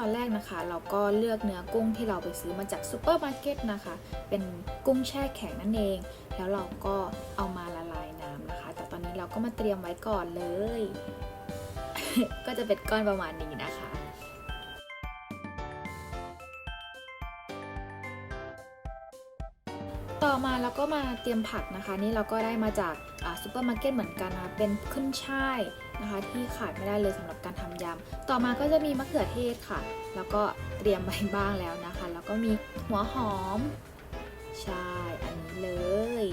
อนแรกนะคะ เราก็เลือกเนื้อกุ้งที่เราไปซื้อมาจากซูเปอร์มาร์เก็ตนะคะ เป็นกุ้งแช่แข็งนั่นเอง แล้วเราก็เอามาละลายน้ำนะคะ แต่ตอนนี้เราก็มาเตรียมไว้ก่อนเลย ก็จะเป็นก้อนประมาณนี้นะคะต่อมาเราก็มาเตรียมผักนะคะ นี่เราก็ได้มาจากซูเปอร์มาร์เก็ตเหมือนกันนะเป็นขึ้นช่าย นะคะ ที่ขาดไม่ได้เลยสำหรับการทำยำ ต่อมาก็จะมีมะเขือเทศค่ะ แล้วก็เตรียมไว้บ้างแล้วนะคะ แล้วก็มีหัวหอม ใช่ อันนี้เลย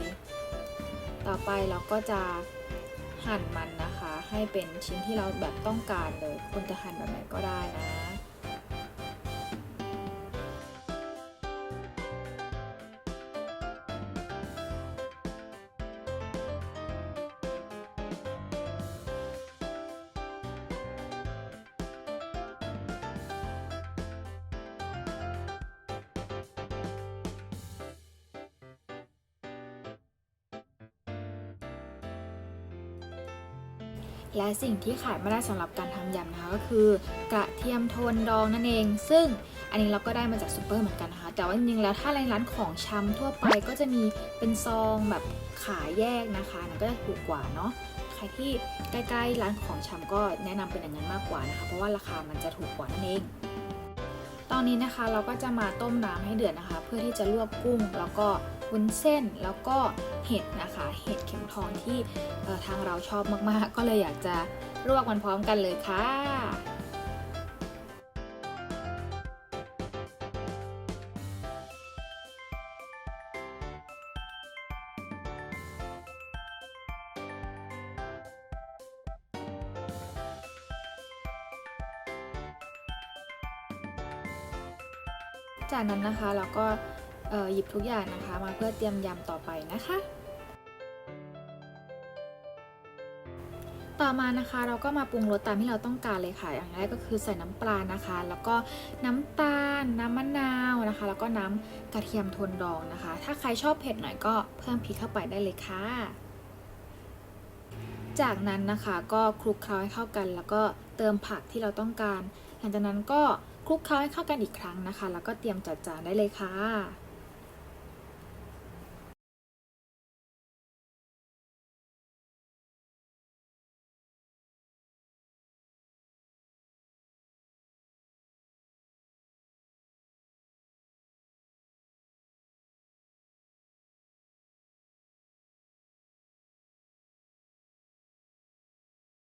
ต่อไปเราก็จะหั่นมันนะคะ ให้เป็นชิ้นที่เราแบบต้องการเลย คุณจะหั่นแบบไหนก็ได้นะ และสิ่งที่ขาดไม่ได้สำหรับการทำยำนะคะก็คือกระเทียมโทนดองนั่นเอง ซึ่งอันนี้เราก็ได้มาจากซูเปอร์เหมือนกันนะคะ แต่ว่าจริงๆแล้วถ้าในร้านของชำทั่วไปก็จะมีเป็นซองแบบขายแยกนะคะนั่นก็จะถูกกว่าเนาะใครที่ใกล้ๆร้านของชำก็แนะนำเป็นอย่างนั้นมากกว่านะคะ เพราะว่าราคามันจะถูกกว่านั่นเอง อนนี้นะคะเราก็จะมาต้มน้ำให้เดือดนะคะ เพื่อที่จะลวกกุ้ง แล้วก็วุ้นเส้นแล้วก็เห็ดนะคะ เห็ดเข็มทองที่ทางเราชอบมากๆ ก็เลยอยากจะลวกมันพร้อมกันเลยค่ะ จากนั้นนะคะเราก็หยิบทุกอย่างนะคะ มาเพื่อเตรียมยำต่อไปนะคะ ต่อมานะคะเราก็มาปรุงรสตามที่เราต้องการเลยค่ะ อย่างแรกก็คือใส่น้ำปลานะคะ แล้วก็น้ำตาล น้ำมะนาวนะคะ แล้วก็น้ำกระเทียมทนดองนะคะ ถ้าใครชอบเผ็ดหน่อยก็เพิ่มพริกเข้าไปได้เลยค่ะ จากนั้นนะคะก็คลุกเคล้าให้เข้ากัน แล้วก็เติมผักที่เราต้องการ หลังจากนั้นก็ คลุกเคล้าให้เข้ากันอีกครั้งนะคะ แล้วก็เตรียมจัดจานได้เลยค่ะ